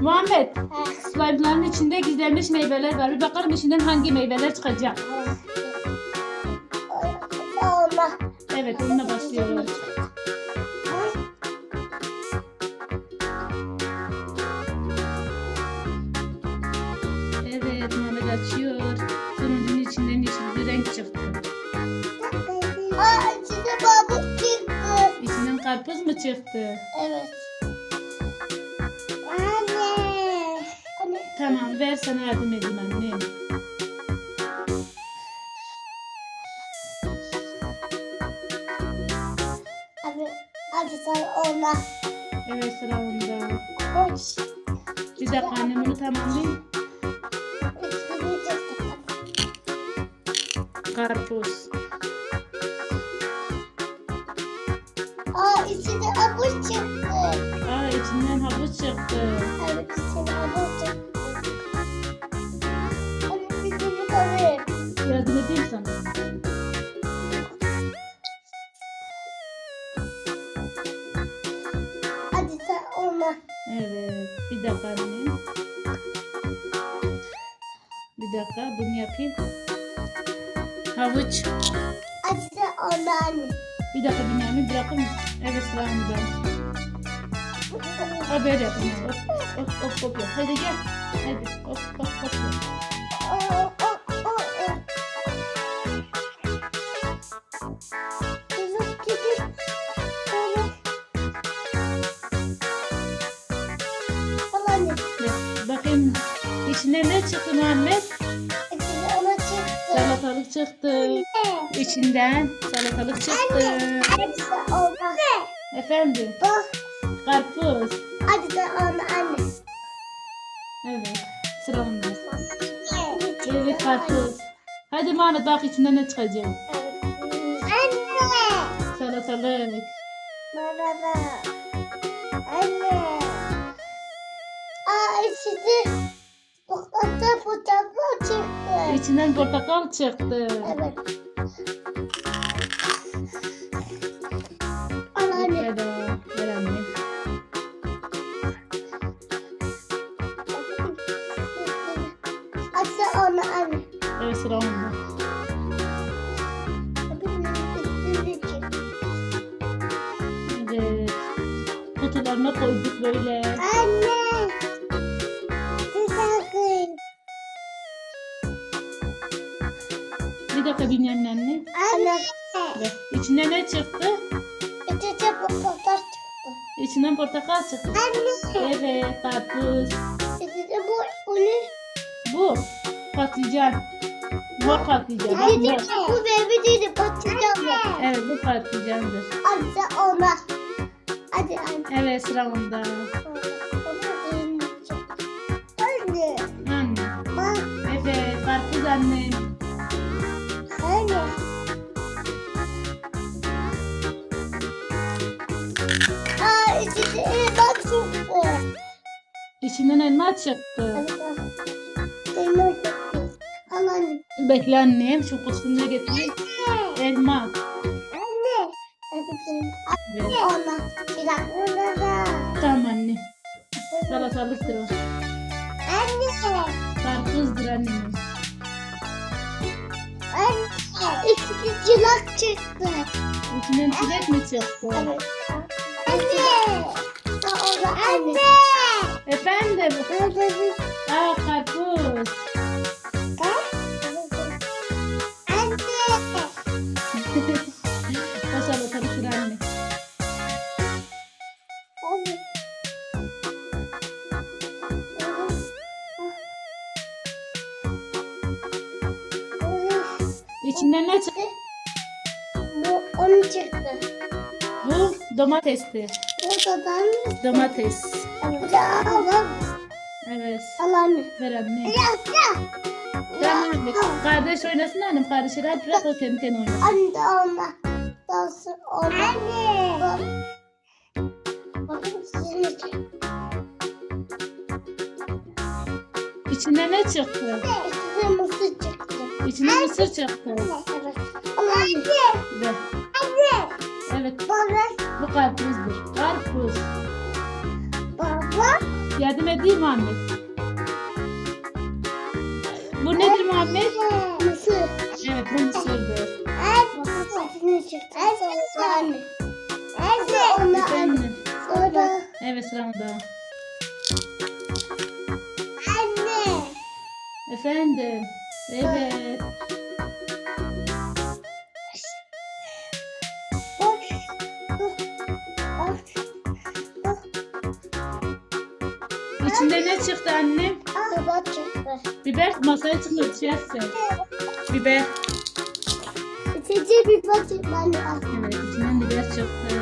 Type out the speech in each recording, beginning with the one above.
Muhammed, Ha. slime'ların içinde gizlenmiş meyveler var. Bir bakalım içinden hangi meyveler çıkacak. Olma. Evet, onunla başlıyoruz. Evet, Muhammed açıyor. Turuncunun içinden yeşil bir renk çıktı. Aa içinde balık çıktı. İçinden karpuz mu çıktı? Evet. Tamam, ver sana yardım edeyim annem. Abi, hadi sen olma. Evet, sıra onda. Koş. Bir dakika annem bunu tamamlayayım. Karpuz. Olma. Evet, bir dakika annem. Bir dakika, bunu yapayım. Havuç. Sen olma anne. Bir dakika Bünyamin bırakır mısın? Evet sıra onda. Ha böyle yapın. ya. Hop hop hop hop. Hadi gel. Hadi hop hop hop yap. İçinde ne çıktı Muhammed? İçinde ona çıktı. Salatalık çıktı. İçinden salatalık çıktı. Hadi sen olma. Efendim Bak. karpuz. Hadi sen olma anne. Evet sıra onda. Evet karpuz. Hadi Muhammed bak içinde ne çıkacak? Anne. Salatalık. Merhaba. Anne. İçinden portakal çıktı. Evet. Al anne. Bedava. Ver anne. Sen olma anne. Evet sıra onda. Evet. Kutularına koyduk böyle. Anne. Bir dakika anne. Anne. İçinden ne çıktı? İçinde portakal çıktı. İçinden portakal çıktı. Anne. Evet karpuz. İçinde bu bu ne? Bu patlıcan. Mor patlıcan. Mor. bu bebi değil patlıcan mı? Evet bu patlıcandır. Hadi sen olma. Hadi anne. Evet sıra onda. Anne. Anne. Evet karpuz annem. İçinden elma çıktı. Elma çıktı. Al anne. Bekle annem şu kutusunu getireyim. Elma. Anne. Hadi Evet. Olma. Bir dakika. Tamam anne. Salatalıktır o. Anne. Karpuzdur annem. Anne. İçinde cılak çıktı. İçinden çilek mi çıktı? Evet. Anne. Olma anne. Efendim? Aa karpuz. O salatalıktır anne. İçinden ne çıktı? Bu onun çıktı. Bu domatesti. Bu da ben. Domates. Evet. anne. Ver anne. Tamam anne. Kardeş oynasın annem. Kardeşleri hadi bırak o kendi kendine oynasın. Anne de olma. Dansı olma. Anne. İçinden ne çıktı? size mısır çıktı. İçinden mısır çıktı. Evet. Anne. Muhammed. Bu nedir Muhammed? Mısır. Evet bu mısırdır. Efendim. Evet sıramda. Anne. Efendim. Evet. İçinde ne çıktı annem? Bak çıktı. Biber masaya şey yapsın. Biber. İçince bir bak çıktı. Anne. Evet içinden biber çıktı.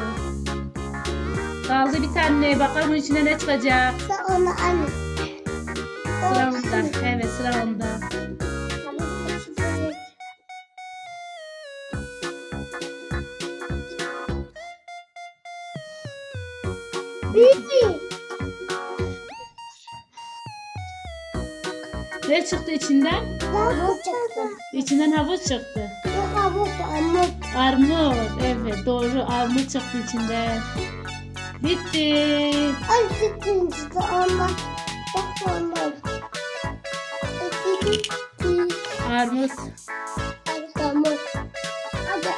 Kaldı bir tane. Bakalım içinde ne çıkacak. Sen ona anne. Sıra onda. Evet sıra onda. Bibi. Ne çıktı içinden? Havuç çıktı. İçinden havuç çıktı. Yok havuç ama Armut. Evet doğru armut çıktı içinden. Bitti. Ay çıktı çıktı ama. Bak. Bitti. Armut. Tamam. Hadi.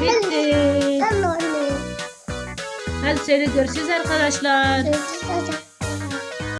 Bitti. Hadi söyle görüşürüz arkadaşlar. Görüşürüz.